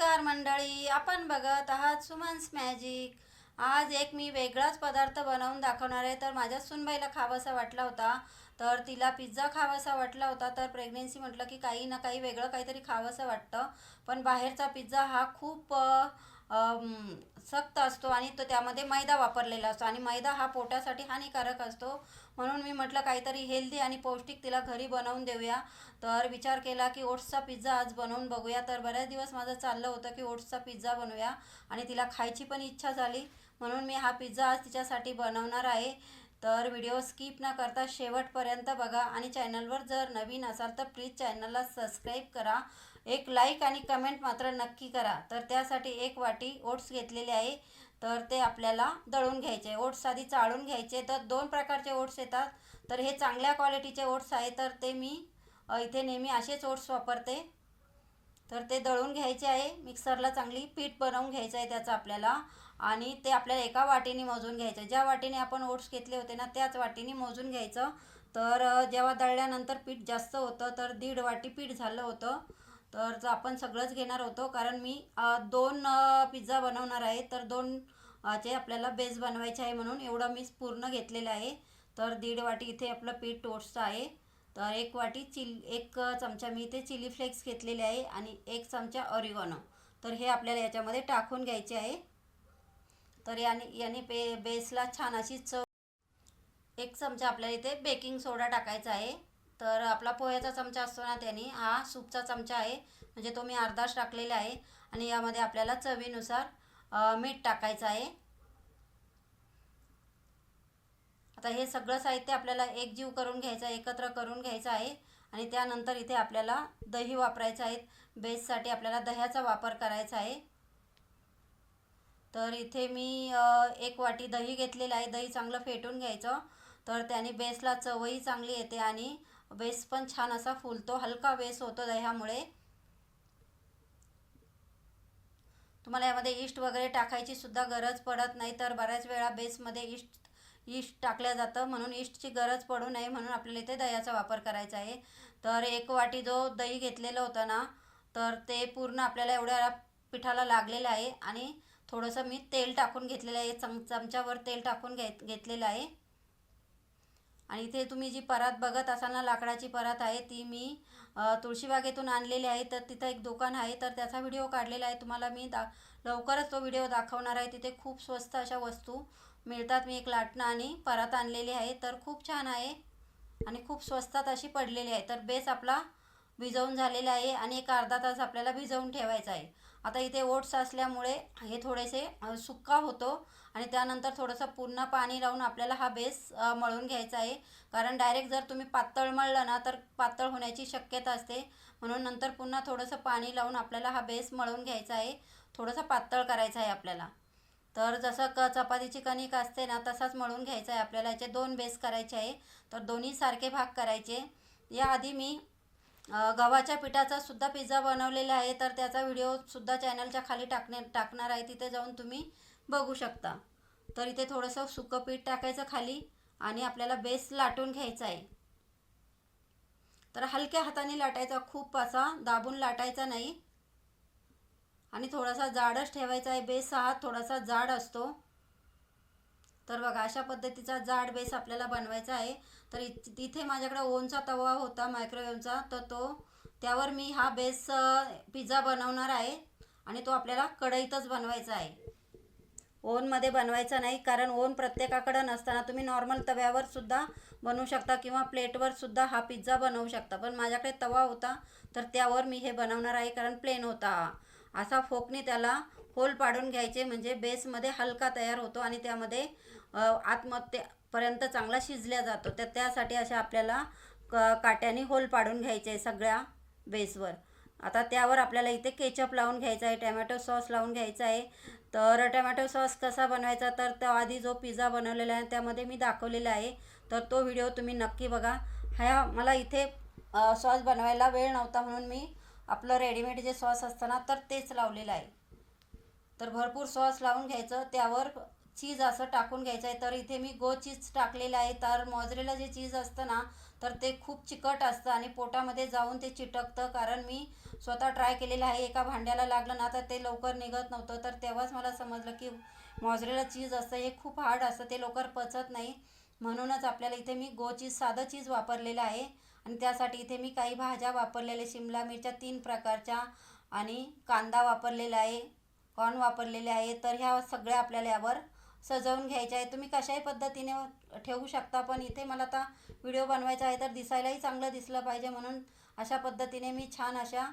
नमस्कार मंडळी आपण बघत आहात सुमन्स मॅजिक. आज एक मी वेगळाच पदार्थ बनवून दाखवणार आहे. तर माझ्या सुनबाईला खावासा वाटला होता. तर तिला पिझ्झा खावासा वाटला होता. तर प्रेग्नेन्सी म्हटलं की काही ना काही वेगळं काहीतरी खावंसं वाटतं. पण बाहेरचा पिझ्झा हा खूप सक्त असतो आणि तो त्यामध्ये मैदा वापरलेला असतो. आणि मैदा हा पोटासाठी हानिकारक असतो. म्हणून मी म्हटलं काहीतरी हेल्दी आणि पौष्टिक तिला घरी बनवून देऊया. तर विचार केला की ओट्सचा पिझ्झा आज बनवून बघूया. तर बऱ्याच दिवस माझं चाललं होतं की ओट्सचा पिझ्झा बनवूया. आणि तिला खायची पण इच्छा झाली. म्हणून मी हा पिझ्झा आज तिच्यासाठी बनवणार आहे. तर व्हिडिओ स्किप न करता शेवटपर्यंत बघा. आणि चॅनलवर जर नवीन असाल तर प्लीज चॅनलला सबस्क्राईब करा. एक लाईक आणि कमेंट मात्र नक्की करा. तर त्यासाठी एक वाटी ओट्स घेतलेले आहे. तर ते आपल्याला दळून घ्यायचे. ओट्स आधी चाळून घ्यायचे. तर दोन प्रकारचे ओट्स येतात. तर हे चांगल्या क्वालिटीचे ओट्स आहे. तर ते मी इथे नेहमी असेच ओट्स वापरते. तर ते दळून घ्यायचे आहे. मिक्सरला चांगली पीठ बनवून घ्यायचं आहे त्याचं आपल्याला. आणि ते आपल्याला एका वाटीने मोजून घ्यायचं. ज्या वाटीने आपण ओट्स घेतले होते ना त्याच वाटीने मोजून घ्यायचं. तर जेव्हा दळल्यानंतर पीठ जास्त होतं तर दीड वाटी पीठ झालं होतं. तर आपण सगळंच घेणार होतो कारण मी दोन पिझ्झा बनवणार आहे तर दोन चे आपल्याला बेस बनवायचे आहे म्हणून एवढं मी पूर्ण घेतलेलं आहे. तर दीड वाटी इथे आपलं पीठ टोस्टचं आहे. तर एक वाटी चिल एक चमचा मी इथे चिली फ्लेक्स घेतलेले आहे आणि एक चमचा ऑरिगॉनो. तर हे आपल्याला याच्यामध्ये टाकून घ्यायचे आहे. तर याने याने पे बेसला छान अशी चव एक चमचा आपल्याला इथे बेकिंग सोडा टाकायचा आहे. तर आपला पोह्याचा चमचा असतो ना त्याने हा सूपचा चमचा आहे. म्हणजे तो मी अर्धाच टाकलेला आहे आणि यामध्ये आपल्याला चवीनुसार मीठ टाकायचं आहे. आता हे सगळं साहित्य आपल्याला एकजीव करून घ्यायचं आहे एकत्र करून घ्यायचं आहे आणि त्यानंतर इथे आपल्याला दही वापरायचं आहे. बेससाठी आपल्याला दह्याचा वापर करायचा आहे. तर इथे मी एक वाटी दही घेतलेलं आहे. दही चांगलं फेटून घ्यायचं. तर त्याने बेसला चवही चांगली येते आणि बेस पण छान असा फुलतो हलका बेस होतो दह्यामुळे. तुम्हाला यामध्ये ईस्ट वगैरे टाकायची सुद्धा गरज पडत नाही तर बऱ्याच वेळा बेसमध्ये इस्ट इस्ट टाकलं जातं. म्हणून ईस्टची गरज पडू नये म्हणून आपल्याला इथे दह्याचा वापर करायचा आहे. तर एक वाटी जो दही घेतलेलं होतं ना तर ते पूर्ण आपल्याला एवढ्या पिठाला लागलेलं आहे. आणि थोडंसं मी तेल टाकून घेतलेलं आहे चम चमच्यावर तेल टाकून घेत घेतलेलं आहे. आणि इथे तुम्ही जी परात बघत असाल ना लाकडाची परात आहे ती मी तुळशीबागेतून आणलेली आहे. तर तिथं एक दुकान आहे. तर त्याचा व्हिडिओ काढलेला आहे. तुम्हाला मी दा लवकरच तो व्हिडिओ दाखवणार आहे. तिथे खूप स्वस्त अशा वस्तू मिळतात. मी एक लाटणं आणि परात आणलेली आहे. तर खूप छान आहे आणि खूप स्वस्तात अशी पडलेली आहे. तर बेस आपला भिजवून झालेला आहे आणि एक अर्धा तास आपल्याला भिजवून ठेवायचा आहे. आता इथे ओट्स असल्यामुळे हे थोडेसे सुक्का होतो आणि त्यानंतर थोडंसं पुन्हा पाणी लावून आपल्याला हा बेस मळून घ्यायचा आहे. कारण डायरेक्ट जर तुम्ही पातळ मळलं ना तर पातळ होण्याची शक्यता असते. म्हणून नंतर पुन्हा थोडंसं पाणी लावून आपल्याला हा बेस मळून घ्यायचा आहे. थोडंसं पातळ करायचं आहे आपल्याला. तर जसं क चपातीची कणिक असते ना तसाच मळून घ्यायचा आहे आपल्याला. याचे दोन बेस करायचे आहे. तर दोन्ही सारखे भाग करायचे. याआधी मी गव्हाच्या पिठाचा सुद्धा पिझ्झा बनवलेला आहे तर त्याचा व्हिडिओसुद्धा चॅनलच्या खाली टाकणे टाकणार आहे तिथे जाऊन तुम्ही बघू शकता. तर इथे थोडंसं सुकं पीठ टाकायचं खाली आणि आपल्याला बेस लाटून घ्यायचा आहे. तर हलक्या हाताने लाटायचा खूप असा दाबून लाटायचा नाही. आणि थोडासा जाडच ठेवायचा आहे बेस हा थोडासा जाड असतो. तर बघा अशा पद्धतीचा जाड बेस आपल्याला बनवायचा आहे. तर तिथे माझ्याकडे ओनचा तवा होता मायक्रोवेव्हचा तर तो त्यावर मी हा बेस पिझ्झा बनवणार आहे आणि तो आपल्याला कढईतच बनवायचा आहे. ओनमध्ये बनवायचा नाही कारण ओन प्रत्येकाकडं नसताना तुम्ही नॉर्मल तव्यावर सुद्धा बनवू शकता किंवा प्लेटवर सुद्धा हा पिझ्झा बनवू शकता. पण माझ्याकडे तवा होता तर त्यावर मी हे बनवणार आहे कारण प्लेन होता असा फोकने त्याला होल पाडून घ्यायचे म्हणजे बेसमध्ये हलका तयार होतो आणि त्यामध्ये आत्महत्येपर्यंत चांगला शिजल्या जातो. तर त्यासाठी अशा आपल्याला क काट्याने होल पाडून घ्यायचे आहे सगळ्या बेसवर. आता त्यावर आपल्याला इथे केचप लावून घ्यायचा आहे टॅमॅटो सॉस लावून घ्यायचा आहे. तर टॅमॅटो सॉस कसा बनवायचा? तर तो आधी जो पिझ्झा बनवलेला आहे त्यामध्ये मी दाखवलेला आहे. तर तो व्हिडिओ तुम्ही नक्की बघा. ह्या मला इथे सॉस बनवायला वेळ नव्हता म्हणून मी आपलं रेडीमेड जे सॉस असतं ना तर तेच लावलेलं आहे. तर भरपूर सॉस लावून घ्यायचं त्यावर चीज असं टाकून घ्यायचं आहे. तर इथे मी गो चीज टाकलेलं आहे. तर मॉजरेला जे चीज असतं ना तर ते खूप चिकट असतं आणि पोटामध्ये जाऊन ते चिटकतं. कारण मी स्वतः ट्राय केलेलं आहे. एका भांड्याला लागलं ना तर ते लवकर निघत नव्हतं. तर तेव्हाच मला समजलं की मॉजरेला चीज असतं हे खूप हार्ड असतं. ते लवकर पचत नाही. म्हणूनच आपल्याला इथे मी गो चीज साधं चीज वापरलेलं आहे. आणि त्यासाठी इथे मी काही भाज्या वापरलेल्या शिमला मिरच्या तीन प्रकारच्या आणि कांदा वापरलेला आहे. कॉर्न वापरलेले आहे तर ह्या सगळ्या आपल्याला यावर सजवून घ्यायच्या आहे तुम्ही कशाही पद्धतीने ठेवू शकता पण इथे मला आता व्हिडिओ बनवायचा आहे तर दिसायलाही चांगलं दिसलं पाहिजे म्हणून अशा पद्धतीने मी छान अशा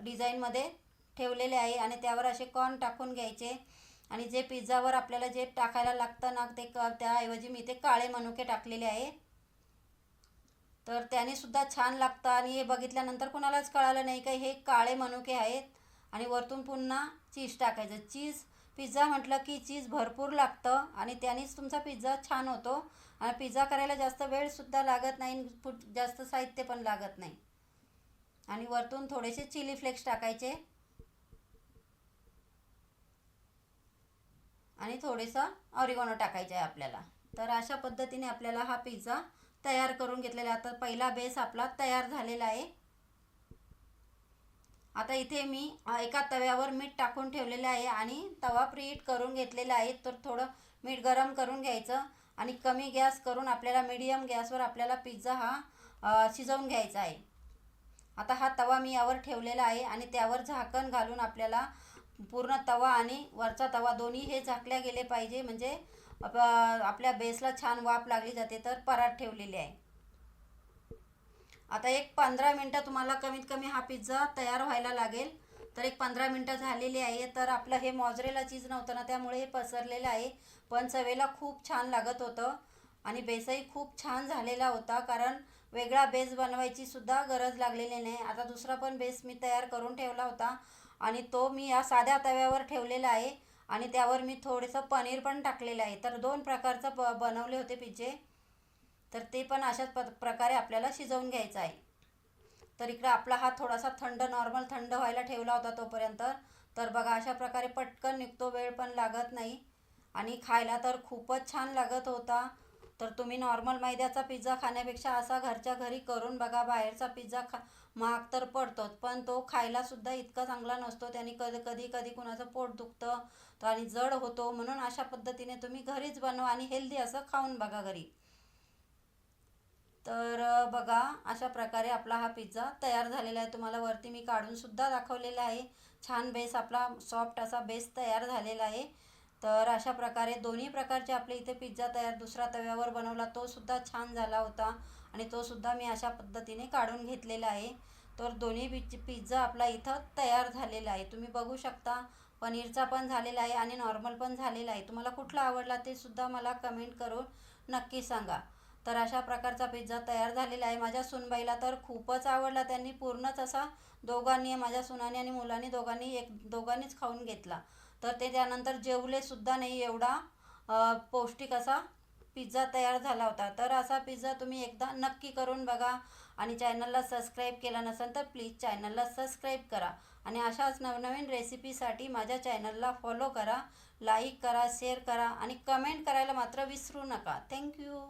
डिझाईनमध्ये ठेवलेले आहे आणि त्यावर असे कॉर्न टाकून घ्यायचे. आणि जे पिझ्झावर आपल्याला जे टाकायला लागतं ना ते क त्याऐवजी मी ते काळे मनुके टाकलेले आहे. तर त्याने सुद्धा छान लागतं आणि हे बघितल्यानंतर कोणालाच कळालं नाही का हे काळे मनुके आहेत. आणि वरतून पुन्हा चीज टाकायचं. चीज पिझ्झा म्हटलं की चीज भरपूर लागतं आणि त्यानेच तुमचा पिझ्झा छान होतो. आणि पिझ्झा करायला जास्त वेळसुद्धा लागत नाही फुट जास्त साहित्य पण लागत नाही. आणि वरतून थोडेसे चिली फ्लेक्स टाकायचे. आणि थोडेसं ऑरिगोनो टाकायचं आहे आपल्याला. तर अशा पद्धतीने आपल्याला हा पिझ्झा तयार करून घेतलेला. आता पहिला बेस आपला तयार झालेला आहे. आता इथे मी एका तव्यावर मीठ टाकून ठेवलेलं आहे आणि तवा प्रीहीट करून घेतलेला आहे. तर थोडं मीठ गरम करून घ्यायचं आणि कमी गॅस करून आपल्याला मीडियम गॅसवर आपल्याला पिझ्झा हा शिजवून घ्यायचा आहे. आता हा तवा मी यावर ठेवलेला आहे आणि त्यावर झाकण घालून आपल्याला पूर्ण तवा आणि वरचा तवा दोन्ही हे झाकल्या गेले पाहिजे. म्हणजे आपल्या बेसला छान वाफ लागली जाते तर परात ठेवलेले आहे. आता एक पंधरा मिनटं तुम्हाला कमीत कमी हा पिझ्झा तयार व्हायला लागेल. तर एक पंधरा मिनटं झालेली आहे. तर आपलं हे मॉजरेला चीज नव्हतं ना त्यामुळे हे पसरलेलं आहे. पण चवेला खूप छान लागत होतं आणि बेसही खूप छान झालेला होता. कारण वेगळा बेस बनवायची सुद्धा गरज लागलेली नाही. आता दुसरा पण बेस मी तयार करून ठेवला होता आणि तो मी या साध्या तव्यावर ठेवलेला आहे आणि त्यावर मी थोडंसं पनीर पण टाकलेलं आहे. तर दोन प्रकारचं ब बनवले होते पिझ्झे तर ते पण अशाच प प्रकारे आपल्याला शिजवून घ्यायचं आहे. तर इकडं आपला हा थोडासा थंड नॉर्मल थंड व्हायला ठेवला होता तोपर्यंत. तर बघा अशा प्रकारे पटकन निघतो वेळ पण लागत नाही. आणि खायला तर खूपच छान लागत होता. तर तुम्ही नॉर्मल मैद्याचा पिझ्झा खाण्यापेक्षा असा घरच्या घरी करून बघा बाहेरचा पिझ्झा खा महाग तर पडतोच पण तो खायलासुद्धा इतका चांगला नसतो. त्याने कधी कधी कधी कुणाचं पोट दुखतं तर आणि जड होतो. म्हणून अशा पद्धतीने तुम्ही घरीच बनवा आणि हेल्दी असं खाऊन बघा घरी. तर बघा अशा प्रकारे आपला हा पिझ्झा तयार झालेला आहे. तुम्हाला वरती मी काढूनसुद्धा दाखवलेला आहे. छान बेस आपला सॉफ्ट असा बेस तयार झालेला आहे. तर अशा प्रकारे दोन्ही प्रकारचे आपले इथे पिझ्झा तयार दुसरा तव्यावर बनवला तोसुद्धा छान झाला होता. आणि तो सुद्धा मी अशा पद्धतीने काढून घेतलेला आहे. तर दोन्ही पिच पिझ्झा आपला इथं तयार झालेला आहे. तुम्ही बघू शकता पनीरचा पण झालेला आहे आणि नॉर्मल पण झालेला आहे. तुम्हाला कुठला आवडला ते सुद्धा मला कमेंट करून नक्की सांगा. तर अशा प्रकारचा पिझ्झा तयार झालेला आहे. माझ्या सुनबाईला तर खूपच आवडला. त्यांनी पूर्णच असा दोघांनी माझ्या सुनाने आणि मुलांनी दोघांनी एक दोघांनीच खाऊन घेतला. तर ते त्यानंतर जेवलेसुद्धा नाही. एवढा पौष्टिक असा पिझ्झा तयार झाला होता. तर असा पिझ्झा तुम्ही एकदा नक्की करून बघा आणि चॅनलला सबस्क्राईब केला नसेल तर प्लीज चॅनलला सबस्क्राईब करा आणि अशाच नवनवीन रेसिपीसाठी माझ्या चॅनलला फॉलो करा लाईक करा शेअर करा आणि कमेंट करायला मात्र विसरू नका. थँक्यू.